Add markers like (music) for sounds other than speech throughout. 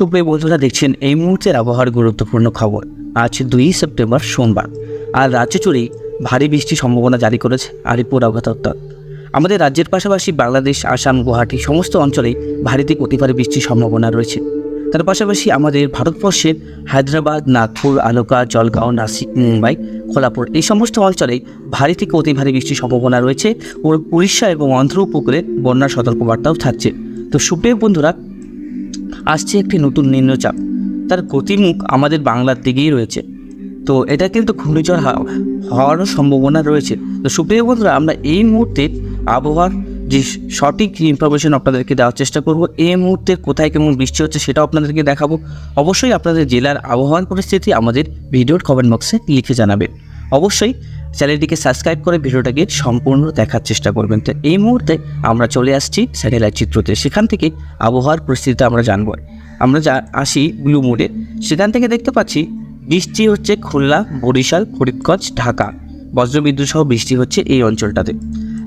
সুপ্রিয় বন্ধুরা, দেখছেন এই মুহূর্তের আবহাওয়ার গুরুত্বপূর্ণ খবর। আজ দুই সেপ্টেম্বর সোমবার। আর রাজ্য জুড়েই ভারী বৃষ্টির সম্ভাবনা জারি করেছে আলিপুর আবহাওয়া দপ্তর। আমাদের রাজ্যের পাশাপাশি বাংলাদেশ, আসাম, গুয়াহাটি সমস্ত অঞ্চলেই ভারী থেকে অতি ভারী বৃষ্টির সম্ভাবনা রয়েছে। তার পাশাপাশি আমাদের ভারতবর্ষের হায়দ্রাবাদ, নাগপুর, আলোকা, জলগাঁও, নাসিক, মুম্বাই, কোলাপুর এই সমস্ত অঞ্চলেই ভারী থেকে অতি ভারী বৃষ্টির সম্ভাবনা রয়েছে। ও উড়িষ্যা এবং অন্ধ্র উপকূলে বন্যার সতর্কবার্তাও থাকছে। তো সুপ্রিয় বন্ধুরা আসছে একটি নতুন নিম্নচাপ। তার গতিমুখ আমাদের বাংলার দিকেই রয়েছে। তো এটা কিন্তু ঘূর্ণিঝড় হওয়ারও সম্ভাবনা রয়েছে। তো সুপ্রিয় বন্ধুরা, আমরা এই মুহূর্তে আবহাওয়ার যে সঠিক ইনফরমেশন আপনাদেরকে দেওয়ার চেষ্টা করব, এই মুহূর্তে কোথায় কেমন বৃষ্টি হচ্ছে সেটাও আপনাদেরকে দেখাবো। অবশ্যই আপনাদের জেলার আবহাওয়ার পরিস্থিতি আমাদের ভিডিওর কমেন্ট বক্সে লিখে জানাবেন। অবশ্যই চ্যানেলটিকে সাবস্ক্রাইব করে ভিডিওটাকে সম্পূর্ণ দেখার চেষ্টা করবেন। তো এই মুহূর্তে আমরা চলে আসছি স্যাটেলাইট চিত্রতে। সেখান থেকে আবহাওয়ার পরিস্থিতি আমরা জানব। আমরা যা আসি ব্লু মোডে, সেখান থেকে দেখতে পাচ্ছি বৃষ্টি হচ্ছে খুলনা, বরিশাল, ফরিদগঞ্জ, ঢাকা। বজ্রবিদ্যুৎ সহ বৃষ্টি হচ্ছে এই অঞ্চলটাতে।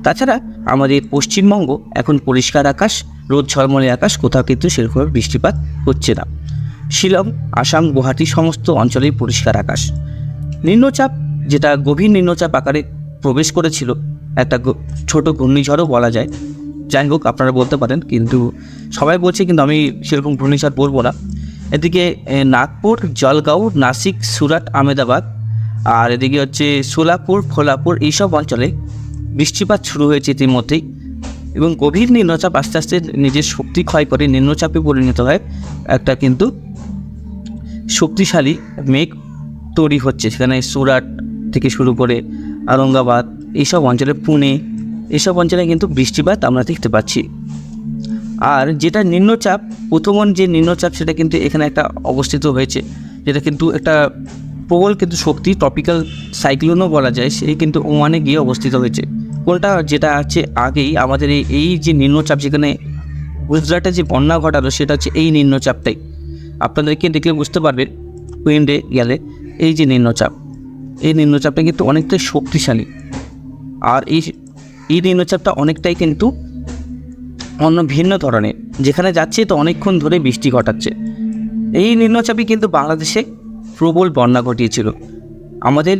তাছাড়া আমাদের পশ্চিমবঙ্গ এখন পরিষ্কার আকাশ, রোদ ঝলমলে আকাশ, কোথাও কিন্তু সেরকম বৃষ্টিপাত হচ্ছে না। শিলং, আসাম, গুয়াহাটি সমস্ত অঞ্চলেই পরিষ্কার আকাশ। নিম্নচাপ যেটা গভীর নিম্নচাপ আকারে প্রবেশ করেছিল, একটা ছোট ঘূর্ণিঝড়ও বলা যায়। যাই হোক, আপনারা বলতে পারেন, কিন্তু সবাই বলছে, কিন্তু আমি সেরকম ঘূর্ণিঝড় বলব না। এদিকে নাগপুর, জলগাঁও, নাসিক, সুরাট, আহমেদাবাদ, আর এদিকে হচ্ছে সোলাপুর, ফোলাপুর, এইসব অঞ্চলে বৃষ্টিপাত শুরু হয়েছে ইতিমধ্যেই এবং গভীর নিম্নচাপ আস্তে আস্তে নিজের শক্তি ক্ষয় করে নিম্নচাপে পরিণত হয়। একটা কিন্তু শক্তিশালী মেঘ তৈরি হচ্ছে। সেখানে সুরাট থেকে শুরু করে আরঙ্গাবাদ এইসব অঞ্চলে পুনে এইসব অঞ্চলে কিন্তু বৃষ্টিপাত আমরা দেখতে পাচ্ছি। আর যেটা নিম্নচাপ, প্রথম যে নিম্নচাপ, সেটা কিন্তু এখানে একটা অবস্থিত হয়েছে। যেটা কিন্তু একটা প্রবল কিন্তু শক্তি টপিক্যাল সাইক্লোনও বলা যায়, সেই কিন্তু ওমানে গিয়ে অবস্থিত হয়েছে। কোনটা যেটা আছে আগেই, আমাদের এই এই যে নিম্নচাপ যেখানে গুজরাটে যে বন্যা ঘটালো, সেটা হচ্ছে এই নিম্নচাপটাই। আপনাদেরকে দেখলে বুঝতে পারবেন উইন্ডে গেলে এই যে নিম্নচাপ। এই নিম্নচাপটা কিন্তু অনেকটাই শক্তিশালী। আর এই এই নিম্নচাপটা অনেকটাই কিন্তু অন্য ভিন্ন ধরনের, যেখানে যাচ্ছে তো অনেকক্ষণ ধরে বৃষ্টি ঘটাচ্ছে। এই নিম্নচাপই কিন্তু বাংলাদেশে প্রবল বন্যা ঘটিয়েছিল। আমাদের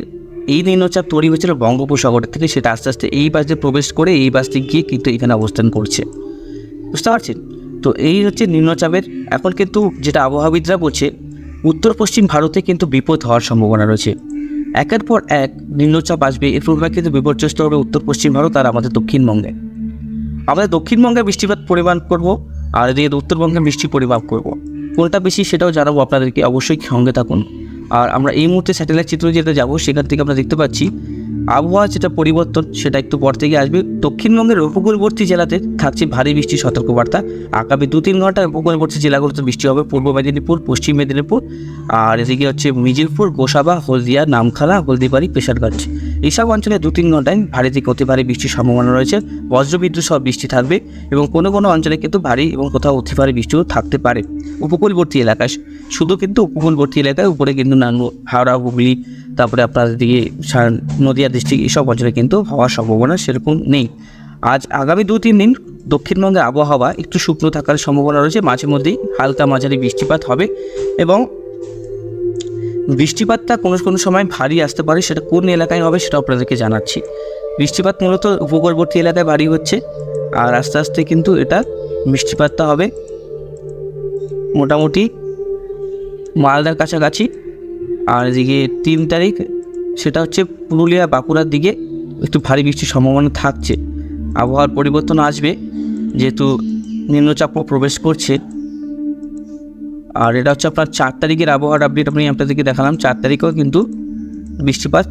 এই নিম্নচাপ তৈরি হয়েছিল বঙ্গোপসাগরের থেকে, সেটা আস্তে আস্তে এই বাসে প্রবেশ করে এই বাসটি গিয়ে কিন্তু এখানে অবস্থান করছে। বুঝতে পারছেন? তো এই হচ্ছে নিম্নচাপের, এখন কিন্তু যেটা আবহাওয়াবিদরা বলছে উত্তর পশ্চিম ভারতে কিন্তু বিপদ হওয়ার সম্ভাবনা রয়েছে। একের পর এক নিম্নচাপ আসবে। এর কিন্তু বিপর্যস্ত হবে উত্তর, পশ্চিম ভারত আর আমাদের দক্ষিণবঙ্গে। আমাদের দক্ষিণবঙ্গে বৃষ্টিপাত পরিমাণ করব আর এদিকে উত্তরবঙ্গে বৃষ্টি পরিমাপ করব। কোনটা বেশি সেটাও জানাব আপনাদেরকে, অবশ্যই সঙ্গে থাকুন। আর আমরা এই মুহূর্তে স্যাটেলাইট চিত্র যেটা যাব, সেখান থেকে আমরা দেখতে পাচ্ছি আবহাওয়া যেটা পরিবর্তন, সেটা একটু পর থেকে আসবে। দক্ষিণবঙ্গের উপকূলবর্তী জেলাতে থাকছে ভারী বৃষ্টির সতর্কবার্তা। আগামী দু তিন ঘণ্টা উপকূলবর্তী জেলাগুলোতে বৃষ্টি হবে। পূর্ব মেদিনীপুর, পশ্চিম মেদিনীপুর, আর এদিকে হচ্ছে মিজিরপুর গোসাবা, হলদিয়া নামখালা হলদিবাড়ি পেশারগঞ্জ এইসব অঞ্চলে দু তিন ঘন্টায় ভারী থেকে অতি ভারী বৃষ্টির সম্ভাবনা রয়েছে। বজ্রবিদ্যুৎ সব বৃষ্টি থাকবে এবং কোনো কোনো অঞ্চলে কিন্তু ভারী এবং কোথাও অতি ভারী বৃষ্টিও থাকতে পারে। উপকূলবর্তী এলাকায় শুধু কিন্তু উপকূলবর্তী এলাকায়, উপরে কিন্তু নানু হাওড়া, হুগলি, তারপরে আপনার দিকে নদিয়া ডিস্ট্রিক্ট এইসব অঞ্চলে কিন্তু হওয়ার সম্ভাবনা সেরকম নেই। আজ আগামী দু তিন দিন দক্ষিণবঙ্গের আবহাওয়া একটু শুকনো থাকার সম্ভাবনা রয়েছে, মাঝে মধ্যেই হালকা মাঝারি বৃষ্টিপাত হবে এবং বৃষ্টিপাতটা কোনো কোনো সময় ভারী আসতে পারে, সেটা কোন এলাকায় হবে সেটা আপনাদেরকে জানাচ্ছি। বৃষ্টিপাত মূলত উপকূলবর্তী এলাকায় ভারী হচ্ছে, আর আস্তে আস্তে কিন্তু এটা বৃষ্টিপাতটা হবে। মোটামুটি মালদার কাছাকাছি। আর এদিকে তিন তারিখ, সেটা হচ্ছে পুরুলিয়া বাঁকুড়ার দিকে একটু ভারী বৃষ্টির সম্ভাবনা থাকছে। আবহাওয়ার পরিবর্তন আসবে, যেহেতু নিম্নচাপ প্রবেশ করছে। আর এটা হচ্ছে আপনার চার তারিখের আবহাওয়ার আপডেট আমি আপনাদেরকে দেখালাম। চার তারিখেও কিন্তু বৃষ্টিপাত,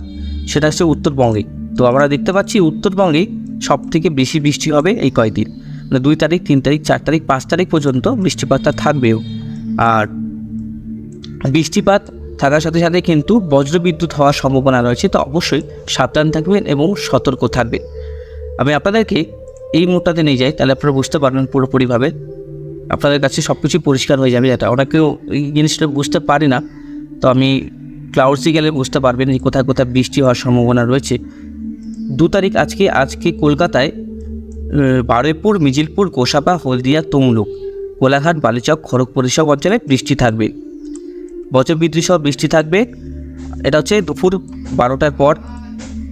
সেটা হচ্ছে উত্তরবঙ্গে। তো আমরা দেখতে পাচ্ছি উত্তরবঙ্গে সব থেকে বেশি বৃষ্টি হবে এই কয়েকদিন মানে দুই তারিখ, তিন তারিখ, চার তারিখ, পাঁচ তারিখ পর্যন্ত বৃষ্টিপাতটা থাকবেও। আর বৃষ্টিপাত থাকার সাথে সাথে কিন্তু বজ্রবিদ্যুৎ হওয়ার সম্ভাবনা রয়েছে, তো অবশ্যই সাবধান থাকবেন এবং সতর্ক থাকবেন। আমি আপনাদেরকে এই মুহূর্তে নিয়ে যাই, তাহলে আপনারা বুঝতে পারবেন পুরোপুরিভাবে। আপনাদের কাছে সব কিছুই পরিষ্কার হয়ে যাবে এটা ওনাকেও এই জিনিসটা বুঝতে পারি না। তো আমি ক্লাউডসে গেলে বুঝতে পারবেন যে কোথায় কোথায় বৃষ্টি হওয়ার সম্ভাবনা রয়েছে। দু তারিখ আজকে আজকে কলকাতায় বারুইপুর, মিজিলপুর, গোসাবা, হলদিয়া, তমলুক, কোলাঘাট, বালিচক, খড়গপুর সব অঞ্চলে বৃষ্টি থাকবে। বজ্রবিদ্যুৎ সহ বৃষ্টি থাকবে। এটা হচ্ছে দুপুর বারোটার পর,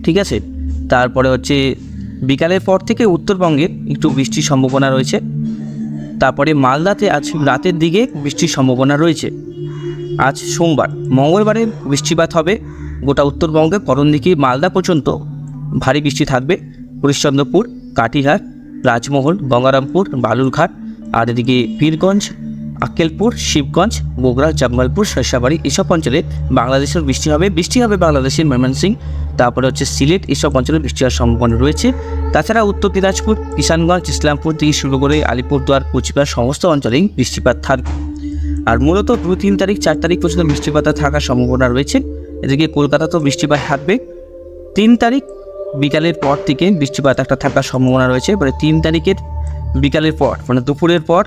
ঠিক আছে? তারপরে হচ্ছে বিকালের পর থেকে উত্তরবঙ্গে একটু বৃষ্টির সম্ভাবনা রয়েছে। তারপরে মালদাতে আজ রাতের দিকে বৃষ্টির সম্ভাবনা রয়েছে। আজ সোমবার, মঙ্গলবারে বৃষ্টিপাত হবে। গোটা উত্তরবঙ্গে করণদিঘি মালদা পর্যন্ত ভারী বৃষ্টি থাকবে। হরিশ্চন্দ্রপুর, কাটিহার, রাজমহল, গঙ্গারামপুর, বালুরঘাট, আর এদিকে পীরগঞ্জ আক্কেলপুর, শিবগঞ্জ বগুড়া জামালপুর শৈশাবাড়ি এসব অঞ্চলে বাংলাদেশের বৃষ্টি হবে। বৃষ্টি হবে বাংলাদেশের ময়মনসিং তারপরে হচ্ছে সিলেট এসব অঞ্চলে বৃষ্টি হওয়ার সম্ভাবনা রয়েছে। তাছাড়া উত্তর দিনাজপুর, কিষানগঞ্জ, ইসলামপুর থেকে শুরু করে আলিপুরদুয়ার, কুচবিহার সমস্ত অঞ্চলেই বৃষ্টিপাত থাকবে আর মূলত দু তিন তারিখ, চার তারিখ পর্যন্ত বৃষ্টিপাত থাকার সম্ভাবনা রয়েছে। এদিকে কলকাতাতেও বৃষ্টিপাত থাকবে। তিন তারিখ বিকালের পর থেকে বৃষ্টিপাত একটা থাকার সম্ভাবনা রয়েছে। মানে তিন তারিখের বিকালের পর মানে দুপুরের পর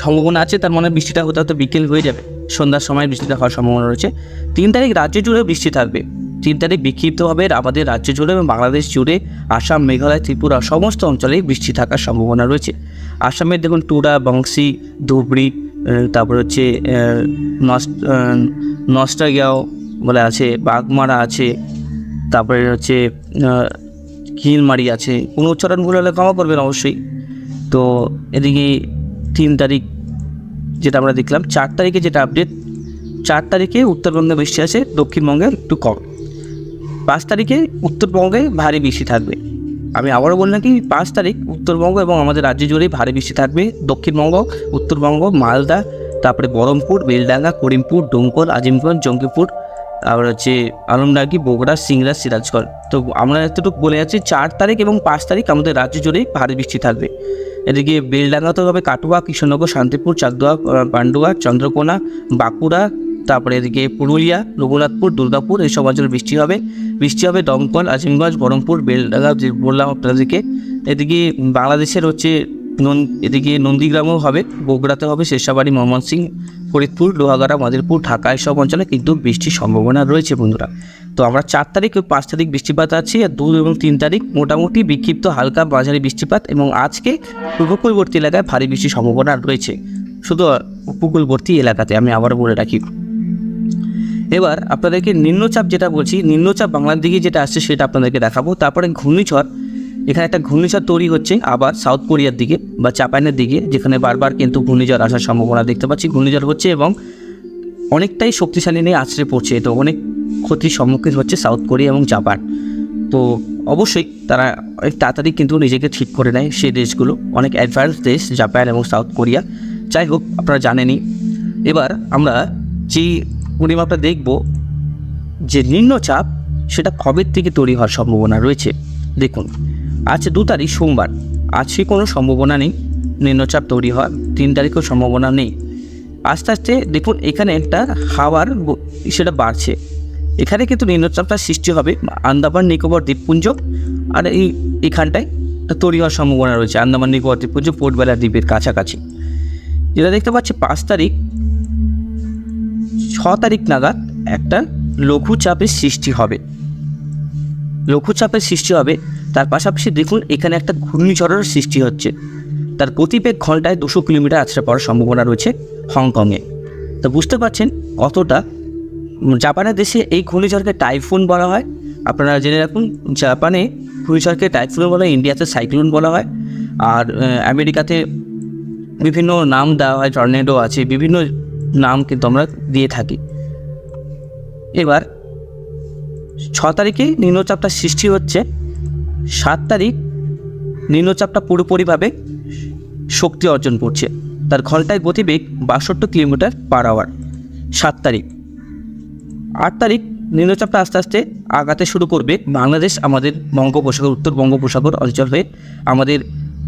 সম্ভাবনা আছে, তার মানে বৃষ্টিটা হতে হতে বিকেল হয়ে যাবে। সন্ধ্যার সময় বৃষ্টিটা হওয়ার সম্ভাবনা রয়েছে। তিন তারিখ রাজ্য জুড়ে বৃষ্টি থাকবে। তিন তারিখ বিক্ষিপ্তভাবে আমাদের রাজ্য জুড়ে এবং বাংলাদেশ জুড়ে আসাম, মেঘালয়, ত্রিপুরা সমস্ত অঞ্চলেই বৃষ্টি থাকার সম্ভাবনা রয়েছে। আসামের দেখুন টুরা বংশী, ধুবড়ি তারপর হচ্ছে নস্টাগিয়াও বলে আছে, বাগমারা আছে, তারপরে হচ্ছে কিলমারি আছে। কোনো উচ্চারণ উচ্চারণগুলো হলে ক্ষমা করবেন অবশ্যই। তো এদিকে তিন তারিখ যেটা আমরা দেখলাম, চার তারিখে যেটা আপডেট চার তারিখে উত্তরবঙ্গে বৃষ্টি আছে, দক্ষিণবঙ্গে একটু কম। পাঁচ তারিখে উত্তরবঙ্গে ভারী বৃষ্টি থাকবে। আমি আবারও বললাম কি, পাঁচ তারিখ উত্তরবঙ্গ এবং আমাদের রাজ্য জুড়েই ভারী বৃষ্টি থাকবে। দক্ষিণবঙ্গ, উত্তরবঙ্গ, মালদা, তারপরে বহরমপুর বেলডাঙ্গা, করিমপুর, ডোমকল, আজিমগঞ্জ, জঙ্গিপুর আবার হচ্ছে আলমডাঙ্গি বগুড়া সিংড়া সিরাজগঞ্জ। তো আমরা এতটুকু বলে যাচ্ছি, চার তারিখ এবং পাঁচ তারিখ আমাদের রাজ্য জুড়েই ভারী বৃষ্টি থাকবে। এদিকে বেলডাঙ্গাতে হবে কাটুয়া, কৃষ্ণনগর, শান্তিপুর চাকদোয়া পান্ডুয়া, চন্দ্রকোনা, বাঁকুড়া, তারপরে এদিকে পুরুলিয়া, রঘুনাথপুর, দুর্গাপুর এইসব অঞ্চলে বৃষ্টি হবে। বৃষ্টি হবে দমকল, আজিমগঞ্জ বহরমপুর বেলডাঙ্গা, যে বললাম আপনাদেরকে। এদিকে বাংলাদেশের হচ্ছে এদিকে নন্দীগ্রামও হবে বগুড়াতে হবে শেরশাবাড়ি ময়মনসিং, ফরিদপুর, লোহাগাড়া, মাদিরপুর, ঢাকা এসব অঞ্চলে কিন্তু বৃষ্টির সম্ভাবনা রয়েছে বন্ধুরা। তো আমরা চার তারিখ ও পাঁচ তারিখ বৃষ্টিপাত আছে আর দু এবং তিন তারিখ মোটামুটি বিক্ষিপ্ত হালকা মাঝারি বৃষ্টিপাত এবং আজকে উপকূলবর্তী এলাকায় ভারী বৃষ্টির সম্ভাবনা রয়েছে। শুধু উপকূলবর্তী এলাকাতে আমি আবারও বলে রাখি। এবার আপনাদেরকে নিম্নচাপ যেটা বলছি, নিম্নচাপ বাংলার দিকে যেটা আসছে সেটা আপনাদেরকে দেখাবো। তারপরে ঘূর্ণিঝড় এখানে একটা ঘূর্ণিঝড় তৈরি হচ্ছে আবার সাউথ কোরিয়ার দিকে বা জাপানের দিকে, যেখানে বারবার কিন্তু ঘূর্ণিঝড় আসার সম্ভাবনা দেখতে পাচ্ছি। ঘূর্ণিঝড় হচ্ছে এবং অনেকটাই শক্তিশালী নিয়ে আছড়ে পড়ছে। তো অনেক ক্ষতির সম্মুখীন হচ্ছে সাউথ কোরিয়া এবং জাপান তো অবশ্যই তারা অনেক তাড়াতাড়ি কিন্তু নিজেকে ঠিক করে নেয় সেই দেশগুলো। অনেক অ্যাডভান্স দেশ জাপান এবং সাউথ কোরিয়া যাই হোক, আপনারা জানেনই। এবার আমরা যে পরিমাপটা দেখব, যে নিম্নচাপ, সেটা কবের থেকে তৈরি হওয়ার সম্ভাবনা রয়েছে? দেখুন। আজ দু তারিখ সোমবার। আজকে কোনো সম্ভাবনা নেই। নিম্নচাপ তৈরি হওয়ার তিন তারিখেও সম্ভাবনা নেই। আস্তে আস্তে দেখুন, এখানে একটা হাওয়ার সেটা বাড়ছে। এখানে কিন্তু নিম্নচাপটা সৃষ্টি হবে আন্দামান নিকোবর দ্বীপপুঞ্জ আর এই এখানটায় তৈরি হওয়ার সম্ভাবনা রয়েছে, আন্দামান নিকোবর দ্বীপপুঞ্জ পোর্টবেলা দ্বীপের কাছাকাছি। যেটা দেখতে পাচ্ছি, পাঁচ তারিখ, ছ তারিখ নাগাদ একটা লঘুচাপের সৃষ্টি হবে। লঘুচাপের সৃষ্টি হবে তার পাশাপাশি দেখুন, এখানে একটা ঘূর্ণিঝড়ের সৃষ্টি হচ্ছে। তার গতিবেগ ঘন্টায় দুশো কিলোমিটার আছড়ে পড়ার সম্ভাবনা রয়েছে হংকংয়ে। তো বুঝতে পারছেন কতটা জাপানের দেশে এই ঘূর্ণিঝড়কে টাইফুন বলা হয়। আপনারা জেনে রাখুন, জাপানে ঘূর্ণিঝড়কে টাইফুন বলা হয় ইন্ডিয়াতে সাইক্লোন বলা হয়। আর আমেরিকাতে বিভিন্ন নাম দেওয়া হয়, টর্নেডো আছে, বিভিন্ন নাম কিন্তু আমরা দিয়ে থাকি। এবার, ছ তারিখে নিম্নচাপটা সৃষ্টি হচ্ছে। সাত তারিখ নিম্নচাপটা পুরোপুরিভাবে শক্তি অর্জন করছে। তার ঘন্টায় গতিবেগ বাষট্টি কিলোমিটার পার আওয়ার সাত তারিখ। আট তারিখ নিম্নচাপটা আস্তে আস্তে আগাতে শুরু করবে বাংলাদেশ, আমাদের বঙ্গোপসাগর, উত্তর বঙ্গোপসাগর অঞ্চল হয়ে। আমাদের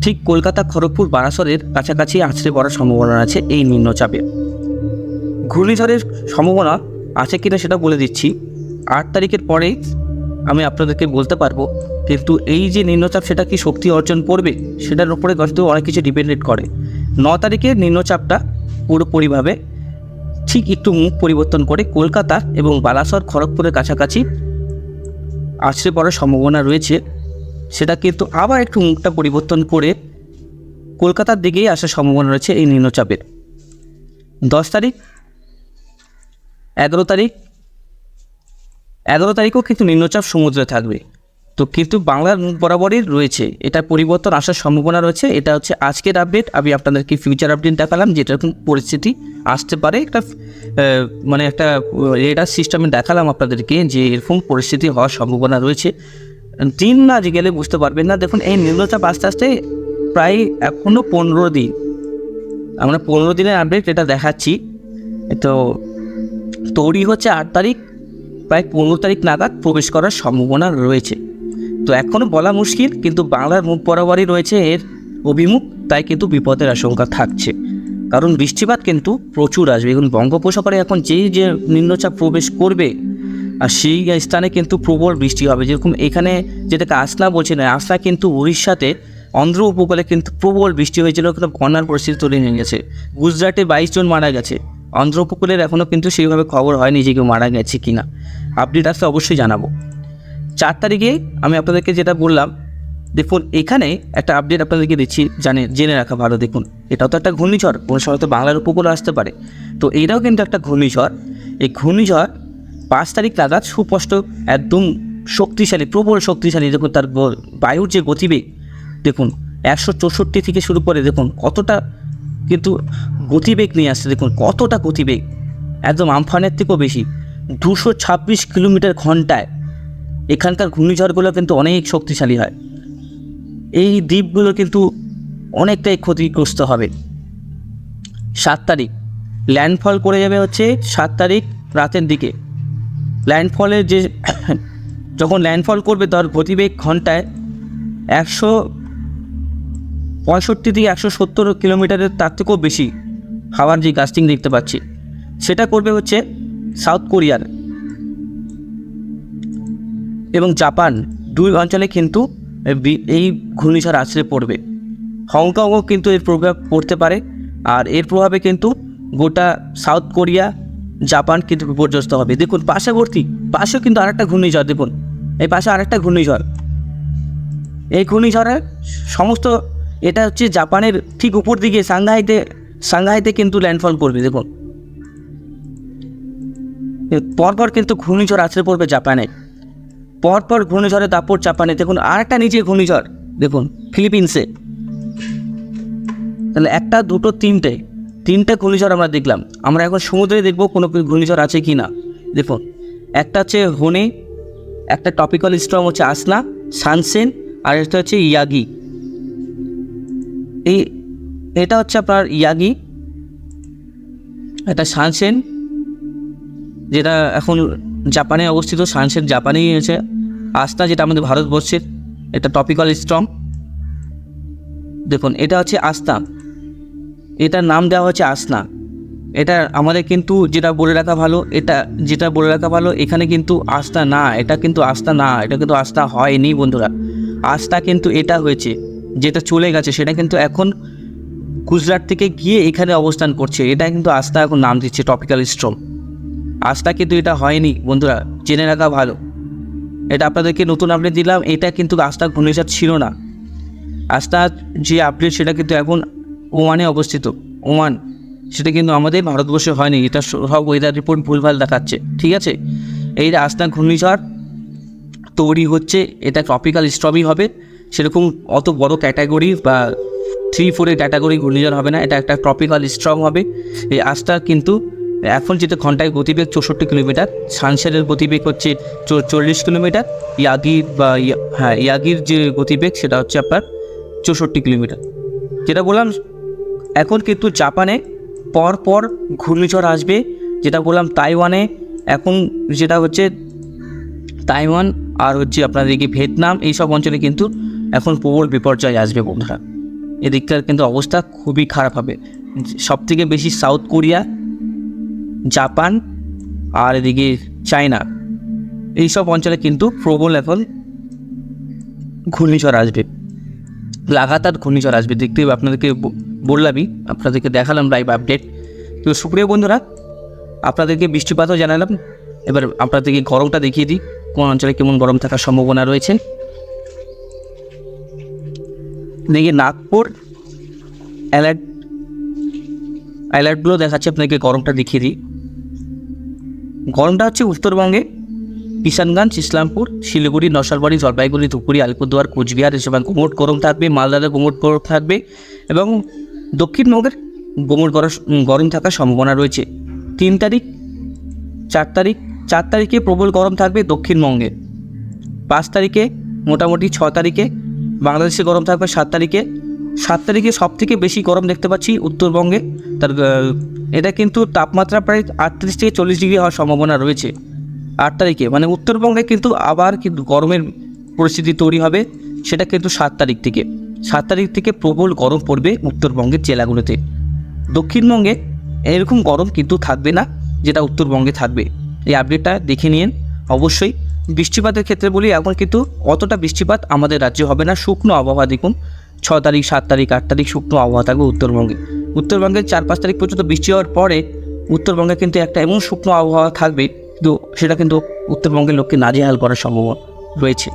ঠিক কলকাতা, খড়গপুর বারাসরের কাছাকাছি আছড়ে পড়ার সম্ভাবনা আছে এই নিম্নচাপে। ঘূর্ণিঝড়ের সম্ভাবনা আছে কিনা সেটা বলে দিচ্ছি। আট তারিখের পরে আমি আপনাদেরকে বলতে পারব কিন্তু এই যে নিম্নচাপ, সেটা কি শক্তি অর্জন করবে? সেটার উপরে কিন্তু অনেক কিছু ডিপেন্ডেন্ট করে। ন তারিখে নিম্নচাপটা পুরোপুরিভাবে ঠিক একটু মুখ পরিবর্তন করে কলকাতা এবং বালাসর, খড়গপুরের কাছাকাছি আছড়ে পড়ার সম্ভাবনা রয়েছে। সেটা কিন্তু আবার একটু মুখটা পরিবর্তন করে কলকাতার দিকেই আসার সম্ভাবনা রয়েছে এই নিম্নচাপের। দশ তারিখ, এগারো তারিখ, এগারো তারিখও কিন্তু নিম্নচাপ সমুদ্রে থাকবে। তো কিন্তু বাংলার বরাবরই রয়েছে। এটা পরিবর্তন আসার সম্ভাবনা রয়েছে। এটা হচ্ছে আজকের আপডেট আমি আপনাদেরকে ফিউচার আপডেট দেখালাম যেটা এরকম পরিস্থিতি আসতে পারে। একটা মানে একটা রেডার সিস্টেমে দেখালাম আপনাদেরকে যে এরকম পরিস্থিতি হওয়ার সম্ভাবনা রয়েছে। দিন না যে গেলে বুঝতে পারবেন না। দেখুন, এই নিম্নচাপ আস্তে আস্তে প্রায় এখনও পনেরো দিন। আমরা পনেরো দিনের আপডেট এটা দেখাচ্ছি। তো তৈরি হচ্ছে আট তারিখ, প্রায় পনেরো তারিখ নাগাদ প্রবেশ করার সম্ভাবনা রয়েছে। তো এখনও বলা মুশকিল, কিন্তু বাংলার মুখ বরাবরই রয়েছে এর অভিমুখ, তাই কিন্তু বিপদের আশঙ্কা থাকছে। কারণ বৃষ্টিপাত কিন্তু প্রচুর আসবে। এখন বঙ্গোপসাগরে এখন যেই যে নিম্নচাপ প্রবেশ করবে, আর সেই স্থানে কিন্তু প্রবল বৃষ্টি হবে। যেরকম এখানে যেটাকে আসনা বলছে, না, আসনা কিন্তু উড়িষ্যাতে অন্ধ্র উপকূলে কিন্তু প্রবল বৃষ্টি হয়েছিল, কিন্তু বন্যার পরিস্থিতি তৈরি হয়ে গেছে। গুজরাটে বাইশ জন মারা গেছে। অন্ধ্র উপকূলের এখনও কিন্তু সেইভাবে খবর হয়নি যে কেউ মারা গেছে কি না আপডেট আসলে অবশ্যই জানাব। চার তারিখে আমি আপনাদেরকে যেটা বললাম, দেখুন, এখানে একটা আপডেট আপনাদেরকে দিচ্ছি, জানে, জেনে রাখা ভালো, দেখুন। এটাও তো একটা ঘূর্ণিঝড়, কোনো সময় তো বাংলার উপকূলে আসতে পারে। তো এটাও কিন্তু একটা ঘূর্ণিঝড়। এই ঘূর্ণিঝড় পাঁচ তারিখ নাগাদ সুস্পষ্ট, একদম শক্তিশালী, প্রবল শক্তিশালী, দেখুন, তার বায়ুর যে গতিবেগ, দেখুন, একশো চৌষট্টি থেকে শুরু করে, দেখুন, কতটা কিন্তু গতিবেগ নিয়ে আসছে, দেখুন, কতটা গতিবেগ, একদম আমফানের থেকেও বেশি। দুশো ছাব্বিশ কিলোমিটার ঘন্টায় এখানকার ঘূর্ণিঝড়গুলো কিন্তু অনেক শক্তিশালী হয়। এই দ্বীপগুলো কিন্তু অনেকটাই ক্ষতিগ্রস্ত হবে। সাত তারিখ। ল্যান্ডফল করে যাবে হচ্ছে সাত তারিখ রাতের দিকে। ল্যান্ডফলের যে (coughs) যখন ল্যান্ডফল করবে তার গতিবেগ ঘন্টায় একশো পঁয়ষট্টি থেকে একশো সত্তর কিলোমিটারের তার থেকেও বেশি হাওয়ার যে গাস্টিং দেখতে পাচ্ছি, সেটা করবে হচ্ছে সাউথ কোরিয়ার। এবং জাপান দুই অঞ্চলে কিন্তু এই ঘূর্ণিঝড় আছড়ে পড়বে। হংকংও কিন্তু এর প্রভাব পড়তে পারে আর এর প্রভাবে কিন্তু গোটা সাউথ কোরিয়া, জাপান কিন্তু বিপর্যস্ত হবে। দেখুন পাশাবর্তী পাশেও কিন্তু আরেকটা ঘূর্ণিঝড়, দেখুন। এই পাশে আরেকটা ঘূর্ণিঝড়। এই ঘূর্ণিঝড়ের সমস্ত এটা হচ্ছে জাপানের ঠিক উপর দিকে, সাংহাইতে সাংহাইতে কিন্তু ল্যান্ডফল করবে, দেখুন। পরপর কিন্তু ঘূর্ণিঝড় আছড়ে পড়বে জাপানে। পরপর ঘূর্ণিঝড়ের দাপট জাপানে দেখুন আর একটা নিচে ঘূর্ণিঝড়। দেখুন, ফিলিপিন্সে। তাহলে একটা, দুটো, তিনটে তিনটে ঘূর্ণিঝড় আমরা দেখলাম। আমরা এখন সমুদ্রে দেখব কোনো ঘূর্ণিঝড় আছে কি না। দেখুন, একটা হচ্ছে হোনে, একটা টপিক্যাল স্ট্রম হচ্ছে আসনা, সানসেন, আর একটা হচ্ছে ইয়াগি। এই, এটা হচ্ছে আপনার ইয়াগি, এটা সানসেন, যেটা এখন জাপানে অবস্থিত সানসেট জাপানেই আছে আস্তা যেটা আমাদের ভারতবর্ষের এটা টপিক্যাল স্ট্রং দেখুন, এটা হচ্ছে আস্তা। এটার নাম দেওয়া হচ্ছে আসনা এটা আমাদের কিন্তু যেটা বলে রাখা ভালো, এটা যেটা বলে রাখা ভালো, এখানে কিন্তু আস্থা না, এটা কিন্তু আস্থা না, এটা কিন্তু আস্থা হয়নি বন্ধুরা। আস্থা কিন্তু এটা হয়েছে, যেটা চলে গেছে, সেটা কিন্তু এখন গুজরাট থেকে গিয়ে এখানে অবস্থান করছে। এটা কিন্তু আস্থা এখন নাম দিচ্ছে টপিক্যাল স্ট্রম আস্থা কিন্তু এটা হয়নি বন্ধুরা, জেনে রাখা ভালো। এটা আপনাদেরকে নতুন আপডেট দিলাম। এটা কিন্তু আস্থা ঘূর্ণিঝড় ছিল না। আস্থার যে আপডেট সেটা কিন্তু এখন ওমানে অবস্থিত। ওমান, সেটা কিন্তু আমাদের ভারতবর্ষে হয়নি। এটা সব ওয়েদার রিপোর্ট ভুলভাল দেখাচ্ছে। ঠিক আছে? এই আস্থা ঘূর্ণিঝড় তৈরি হচ্ছে, এটা ট্রপিক্যাল স্ট্রমই হবে। সেরকম অত বড় ক্যাটাগরি বা থ্রি ফোরের ক্যাটাগরি ঘূর্ণিঝড় হবে না। এটা একটা ট্রপিক্যাল স্ট্রং হবে। এই আস্থা কিন্তু এখন যেটা ঘন্টায় গতিবেগ চৌষট্টি কিলোমিটার সানসারের গতিবেগ হচ্ছে চল্লিশ কিলোমিটার, ইয়াগির বা হ্যাঁ ইয়াগির যে গতিবেগ সেটা হচ্ছে আপনার চৌষট্টি কিলোমিটার। যেটা বললাম, এখন কিন্তু জাপানে পর পর ঘূর্ণিঝড় আসবে, যেটা বললাম তাইওয়ানে, এখন যেটা হচ্ছে তাইওয়ান আর হচ্ছে আপনার আপনাদেরকে ভিয়েতনাম, এইসব অঞ্চলে কিন্তু এখন প্রবল বিপর্যয় আসবে বন্ধুরা। এদিককার কিন্তু অবস্থা খুবই খারাপ হবে। সব থেকে বেশি সাউথ কোরিয়া জাপান আর এদিকে চায়না। এইসব অঞ্চলে কিন্তু প্রবল এখন ঘূর্ণিঝড় আসবে। লাগাতার ঘূর্ণিঝড় আসবে। দেখতে আপনাদেরকে বললামই, আপনাদেরকে দেখালাম লাইভ আপডেট তো সুপ্রিয় বন্ধুরা, আপনাদেরকে বৃষ্টিপাতও জানালাম। এবার আপনাদেরকে গরমটা দেখিয়ে দিই, কোন অঞ্চলে কেমন গরম থাকার সম্ভাবনা রয়েছে। দেখি নাগপুর অ্যালার্ট অ্যালার্টগুলো দেখাচ্ছে আপনাকে গরমটা দেখিয়ে দিই। গরমটা হচ্ছে উত্তরবঙ্গে। কিষানগঞ্জ, ইসলামপুর, শিলিগুড়ি, নশালবাড়ি, জলপাইগুড়ি, ধুপগুড়ি, আলিপুরদুয়ার, কোচবিহার, এসবে গোমট গরম থাকবে, মালদাতে গোমট গরম থাকবে এবং দক্ষিণবঙ্গের গোমট গরম গরম থাকার সম্ভাবনা রয়েছে। তিন তারিখ, চার তারিখ, চার তারিখে প্রবল গরম থাকবে দক্ষিণবঙ্গে। পাঁচ তারিখে, মোটামুটি ছ তারিখে বাংলাদেশে গরম থাকবে সাত তারিখে। সাত তারিখে সব থেকে বেশি গরম দেখতে পাচ্ছি উত্তরবঙ্গে। তার এটা কিন্তু তাপমাত্রা প্রায় আটত্রিশ থেকে চল্লিশ ডিগ্রি হওয়ার সম্ভাবনা রয়েছে। আট তারিখে মানে উত্তরবঙ্গে কিন্তু আবার কিন্তু গরমের পরিস্থিতি তৈরি হবে, সেটা কিন্তু সাত তারিখ থেকে। সাত তারিখ থেকে প্রবল গরম পড়বে উত্তরবঙ্গের জেলাগুলোতে। দক্ষিণবঙ্গে এরকম গরম কিন্তু থাকবে না, যেটা উত্তরবঙ্গে থাকবে। এই আপডেটটা দেখে নিন। অবশ্যই বৃষ্টিপাতের ক্ষেত্রে বলি, এখন কিন্তু অতটা বৃষ্টিপাত আমাদের রাজ্যে হবে না। শুকনো আবহাওয়া দেখুন, ছ তারিখ, সাত তারিখ, আট তারিখ শুকনো আবহাওয়া থাকবে উত্তরবঙ্গে। উত্তরবঙ্গে চার পাঁচ তারিখ পর্যন্ত বৃষ্টি হওয়ার পরে উত্তরবঙ্গে কিন্তু একটা এমন শুকনো আবহাওয়া থাকবে, কিন্তু সেটা কিন্তু উত্তরবঙ্গের লোককে নাজেহাল করার সম্ভাবনা রয়েছে।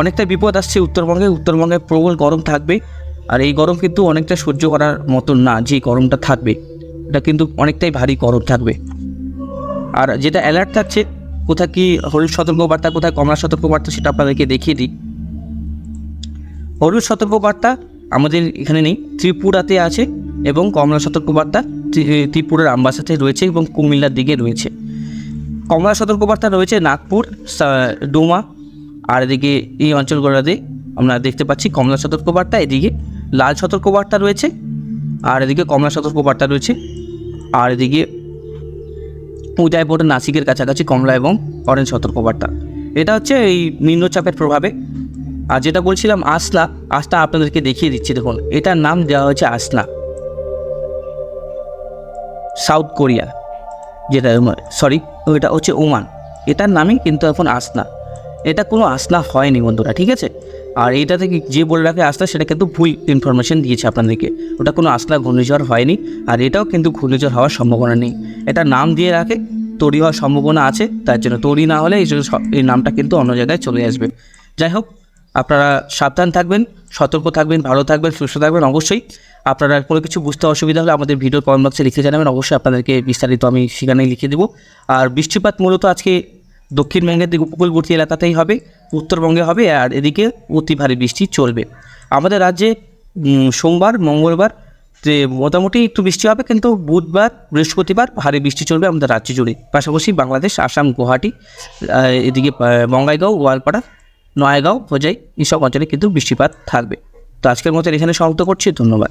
অনেকটা বিপদ আসছে উত্তরবঙ্গে উত্তরবঙ্গে প্রবল গরম থাকবে, আর এই গরম কিন্তু অনেকটা সহ্য করার মতো না যে গরমটা থাকবে, এটা কিন্তু অনেকটাই ভারী গরম থাকবে। আর যেটা অ্যালার্ট থাকছে, কোথায় কি হলুদ সতর্কবার্তা, কোথায় কমলা সতর্কবার্তা, সেটা আপনাদেরকে দেখিয়ে দিই। হলুদ সতর্কবার্তা আমাদের এখানে নেই, ত্রিপুরাতে আছে এবং কমলা সতর্কবার্তা ত্রি- ত্রিপুরার আমবাসাতে রয়েছে এবং কুমিল্লার দিকে রয়েছে। কমলা সতর্কবার্তা রয়েছে নাগপুর ডোমা, আর এদিকে এই অঞ্চলগুলোতে আমরা দেখতে পাচ্ছি কমলা সতর্কবার্তা, এদিকে লাল সতর্কবার্তা রয়েছে, আর এদিকে কমলা সতর্কবার্তা রয়েছে, আর এদিকে উদয়পুর, নাসিকের কাছাকাছি কমলা এবং অরেঞ্জ সতর্কবার্তা। এটা হচ্ছে এই নিম্নচাপের প্রভাবে। আর যেটা বলছিলাম, আসলা আসলা আপনাদেরকে দেখিয়ে দিচ্ছি, দেখুন, এটার নাম দেওয়া হয়েছে আসলা। সাউথ কোরিয়া, যেটা সরি ওইটা হচ্ছে ওমান। এটার নামই কিন্তু এখন আসনা। এটা কোনো আসনা হয়নি বন্ধুরা, ঠিক আছে? আর এটা থেকে যে বলে রাখে আসনা, সেটা কিন্তু ভুল ইনফরমেশন দিয়েছে আপনাদেরকে। ওটা কোনো আসনা, ঘূর্ণিঝড় হয়নি, আর এটাও কিন্তু ঘূর্ণিঝড় হওয়ার সম্ভাবনা নেই। এটা নাম দিয়ে রাখে, তৈরি হওয়ার সম্ভাবনা আছে, তার জন্য তৈরি না হলে এই জন্য এই নামটা কিন্তু অন্য জায়গায় চলে আসবে। যাই হোক আপনারা সাবধান থাকবেন, সতর্ক থাকবেন, ভালো থাকবেন, সুস্থ থাকবেন। অবশ্যই আপনারা কোনো কিছু বুঝতে অসুবিধা হলে আমাদের ভিডিও কমেন্ট বক্সে লিখে জানাবেন। অবশ্যই আপনাদেরকে বিস্তারিত আমি সেখানেই লিখে দেবো। আর বৃষ্টিপাত মূলত আজকে দক্ষিণবঙ্গের দিকে উপকূলবর্তী এলাকাতেই হবে, উত্তরবঙ্গে হবে, আর এদিকে অতি ভারী বৃষ্টি চলবে। আমাদের রাজ্যে সোমবার, মঙ্গলবার, যে মোটামুটি একটু বৃষ্টি হবে, কিন্তু বুধবার, বৃহস্পতিবার ভারী বৃষ্টি চলবে আমাদের রাজ্য জুড়ে। পাশাপাশি বাংলাদেশ, আসাম, গুয়াহাটি এদিকে বঙ্গাইগাঁও, গোয়ালপাড়া নয়াগাঁও হোজাই এইসব অঞ্চলে কিন্তু বৃষ্টিপাত থাকবে। তো আজকের মতো এখানে সমাপ্ত করছি। ধন্যবাদ।